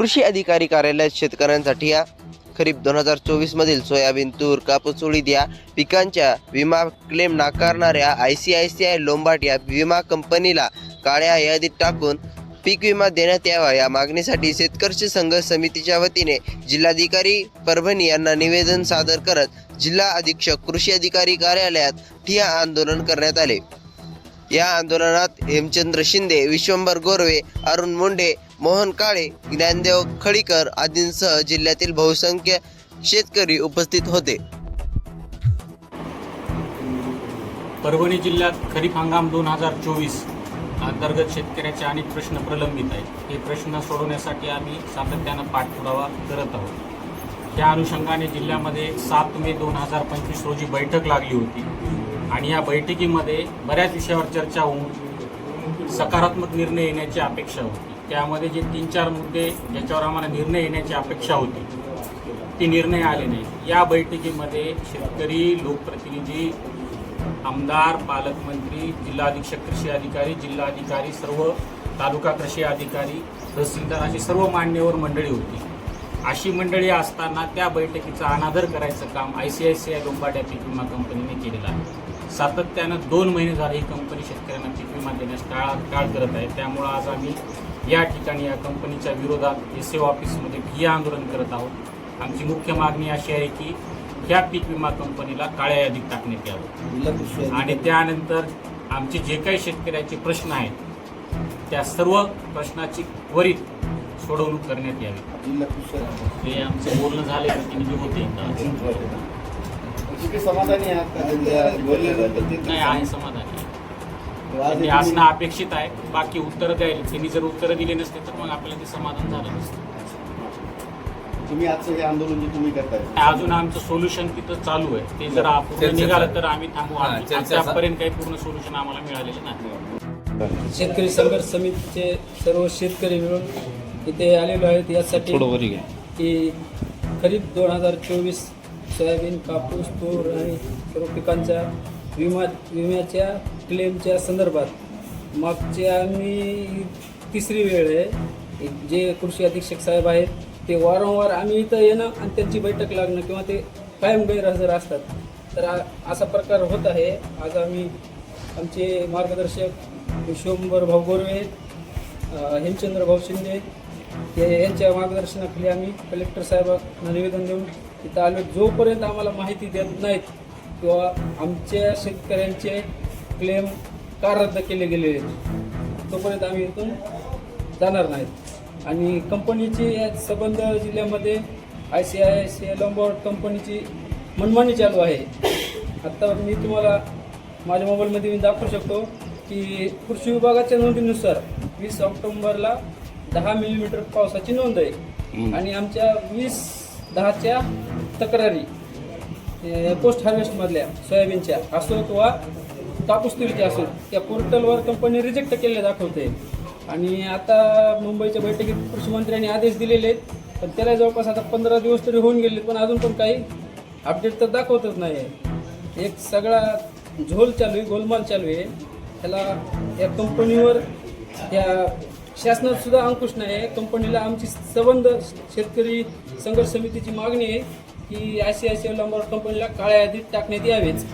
कृषी अधिकारी कार्यालयात शेतकऱ्यांसाठी या खरीप दोन हजार चोवीसमधील सोयाबीन तूर कापूस उडीद या पिकांच्या विमा claim नाकारणाऱ्या I C I C I Lombard या विमा कंपनीला काळ्या यादीत टाकून पीक विमा देण्यात यावा या मागणीसाठी शेतकरी संघ समितीच्या वतीने जिल्हाधिकारी परभणी यांना निवेदन सादर करत जिल्हा अधीक्षक कृषी अधिकारी कार्यालयात ठिया आंदोलन करण्यात आले. या आंदोलनात हेमचंद्र शिंदे विश्वंभर गोरवे अरुण मुंडे मोहन काळे ज्ञानदेव खडीकर आदींसह जिल्ह्यातील बहुसंख्य शेतकरी उपस्थित होते. परभणी जिल्ह्यात खरीप हंगाम दोन हजार चोवीस अंतर्गत शेतकऱ्याचे अनेक प्रश्न प्रलंबित आहेत. हे प्रश्न सोडवण्यासाठी आम्ही सातत्यानं पाठपुरावा करत आहोत. त्या अनुषंगाने जिल्ह्यामध्ये सात मे दोन हजार पंचवीस रोजी बैठक लागली होती आणि या बैठकीमध्ये बऱ्याच विषयावर चर्चा होऊन सकारात्मक निर्णय येण्याची अपेक्षा होती. त्यामध्ये जे तीन चार मुद्दे ज्याच्यावर आम्हाला निर्णय येण्याची अपेक्षा होती. ते निर्णय आले नाही. या बैठकीमध्ये शेतकरी लोकप्रतिनिधी आमदार पालकमंत्री जिल्हाधीक्षक कृषी अधिकारी जिल्हाधिकारी सर्व तालुका कृषी अधिकारी तहसीलदार अशी सर्व मान्यवर मंडळी होती. अशी मंडळी असताना त्या बैठकीचा अनादर करायचं काम I C I C I लोंबाड्या पीक विमा कंपनीने केलेलं आहे. सातत्यानं दोन महिने झाले ही कंपनी शेतकऱ्यांना पीक विमा देण्यास टाळ टाळ करत आहे. त्यामुळं आज आम्ही या ठिकाणी या कंपनीच्या विरोधात एस ऑफिसमध्ये ठिय्या आंदोलन करत आहोत. आमची मुख्य मागणी अशी आहे की ह्या पीक विमा कंपनीला काळ्या यादीत टाकण्यात यावं. आणि त्यानंतर आमचे जे काही शेतकऱ्याचे प्रश्न आहेत त्या सर्व प्रश्नाची त्वरित सोडवणूक करण्यात यावी. हे आमचं बोलणं झाले प्रतिनिधी होते समाधानी आहात का? त्यांच्या बोलल्यानंतर ते नाही आहे समाधानी. असणं अपेक्षित आहे. बाकी उत्तरं द्यायला त्यांनी जर उत्तरं दिली नसते तर मग आपल्याला ते समाधान झालं नसतं. तुम्ही आजचं हे आंदोलन जे तुम्ही करताय. अजून आमचं सोल्युशन तिथं चालू आहे. ते जर पूर्ण चर्चा निघालं तर आम्ही थांबू. हा, आम्ही- चर्चा- आतापर्यंत काही पूर्ण सोल्युशन आम्हाला मिळालेलं नाही. शेतकरी संघर्ष समितीचे सर्व शेतकरी मिळून इथे आलेलो आहेत. यासाठी की खरीप दोन हजार चोवीस सोयाबीन कापूस तूर आणि सर्व पिकांच्या विमा विम्याच्या क्लेमच्या संदर्भात मागच्या आम्ही तिसरी वेळ आहे. जे कृषी अधीक्षक साहेब आहेत ते वारंवार आम्ही इथं येणं आणि त्यांची बैठक लागणं किंवा ते कायम गैरहजर असतात. तर आ- असा प्रकार होत आहे. आज आम्ही आमचे मार्गदर्शक शोंबर भाऊ गोरवे हेमचंद्र भाऊ शिंदे हे यांच्या मार्गदर्शनाखाली आम्ही कलेक्टर साहेबांना निवेदन देऊन तिथं आलो जोपर्यंत आम्हाला माहिती देत नाहीत किंवा आमच्या शेतकऱ्यांचे क्लेम का रद्द केले आहेत, तोपर्यंत आम्ही इथून जाणार नाहीत. आणि कंपनीची या संबंध जिल्ह्यामध्ये I C I C I Lombard कंपनीची मनमानी चालू आहे. आत्ता मी तुम्हाला माझ्या मोबाईलमध्ये मी दाखवू शकतो की कृषी विभागाच्या नोंदीनुसार वीस ऑक्टोबरला दहा मिलीमीटर पावसाची नोंद आहे. आणि आमच्या वीस दहाच्या तक्रारी पोस्ट हार्वेस्टमधल्या सोयाबीनच्या असोत वा कापूस तुरीच्या असोत त्या पोर्टलवर कंपनी रिजेक्ट केलेल्या दाखवते. आणि आता मुंबईच्या बैठकीत कृषी मंत्र्यांनी आदेश दिलेले आहेत पण त्याला जवळपास आता पंधरा दिवस तरी होऊन गेले पण अजून पण काही अपडेट तर दाखवतच नाही आहे एक सगळा झोल चालू आहे गोलमाल चालू आहे. त्याला या कंपनीवर या शासनात सुद्धा अंकुश नाही आहे. कंपनीला आमची संबंध शेतकरी संघर्ष समितीची मागणी आहे की आय सी आय सी कंपनीला काळ्या यादीत टाकण्यात यावेच